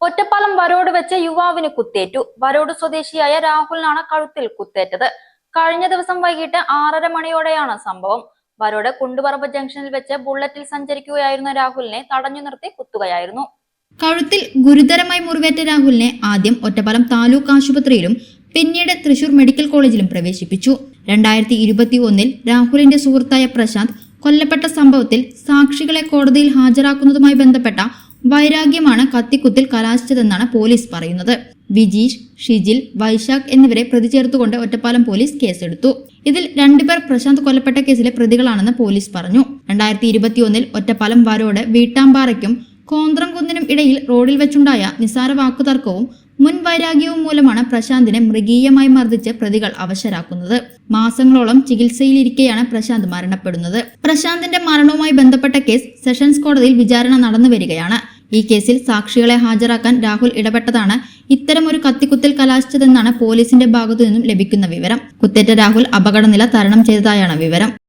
ഒറ്റപ്പാലം വരോട് വെച്ച യുവാവിന് കുത്തേറ്റു. വരോട് സ്വദേശിയായ രാഹുലിനാണ് കഴുത്തിൽ കുത്തേറ്റത്. കഴിഞ്ഞ ദിവസം വൈകിട്ട് ആറര മണിയോടെയാണ് സംഭവം. വരോട് കുണ്ടുപറമ്പ് ജംഗ്ഷനിൽ വെച്ച് ബുള്ളറ്റിൽ സഞ്ചരിക്കുകയായിരുന്ന രാഹുലിനെ തടഞ്ഞു നിർത്തി കുത്തുകയായിരുന്നു. കഴുത്തിൽ ഗുരുതരമായി മുറിവേറ്റ രാഹുലിനെ ആദ്യം ഒറ്റപ്പാലം താലൂക്ക് ആശുപത്രിയിലും പിന്നീട് തൃശൂർ മെഡിക്കൽ കോളേജിലും പ്രവേശിപ്പിച്ചു. രണ്ടായിരത്തി ഇരുപത്തി ഒന്നിൽ രാഹുലിന്റെ സുഹൃത്തായ പ്രശാന്ത് കൊല്ലപ്പെട്ട സംഭവത്തിൽ സാക്ഷികളെ കോടതിയിൽ ഹാജരാക്കുന്നതുമായി ബന്ധപ്പെട്ട വൈരാഗ്യമാണ് കത്തിക്കുത്തിൽ കലാശിച്ചതെന്നാണ് പോലീസ് പറയുന്നത്. വിജീഷ് ഷിജിൽ വൈശാഖ് എന്നിവരെ പ്രതി ചേർത്തുകൊണ്ട് ഒറ്റപ്പാലം പോലീസ് കേസെടുത്തു. ഇതിൽ രണ്ടുപേർ പ്രശാന്ത് കൊല്ലപ്പെട്ട കേസിലെ പ്രതികളാണെന്ന് പോലീസ് പറഞ്ഞു. രണ്ടായിരത്തി ഇരുപത്തിയൊന്നിൽ ഒറ്റപ്പാലം വരോട് വീട്ടാമ്പാറയ്ക്കും കോന്ത്രംകുന്നിനും ഇടയിൽ റോഡിൽ വെച്ചുണ്ടായ നിസാര വാക്കുതർക്കവും മുൻ വൈരാഗ്യവും മൂലമാണ് പ്രശാന്തിനെ മൃഗീയമായി മർദ്ദിച്ച് പ്രതികൾ അവശരാക്കുന്നത്. മാസങ്ങളോളം ചികിത്സയിലിരിക്കെയാണ് പ്രശാന്ത് മരണപ്പെടുന്നത്. പ്രശാന്തിന്റെ മരണവുമായി ബന്ധപ്പെട്ട കേസ് സെഷൻസ് കോടതിയിൽ വിചാരണ നടന്നു വരികയാണ് ഈ കേസിൽ സാക്ഷികളെ ഹാജരാക്കാൻ രാഹുൽ ഇടപെട്ടതാണ്. ഇത്തരമൊരു കത്തിക്കുത്തിൽ കലാശിച്ചതെന്നാണ് പോലീസിന്റെ ഭാഗത്തു നിന്നും ലഭിക്കുന്ന വിവരം. കുത്തേറ്റ രാഹുൽ അപകടനില തരണം ചെയ്തതായാണ് വിവരം.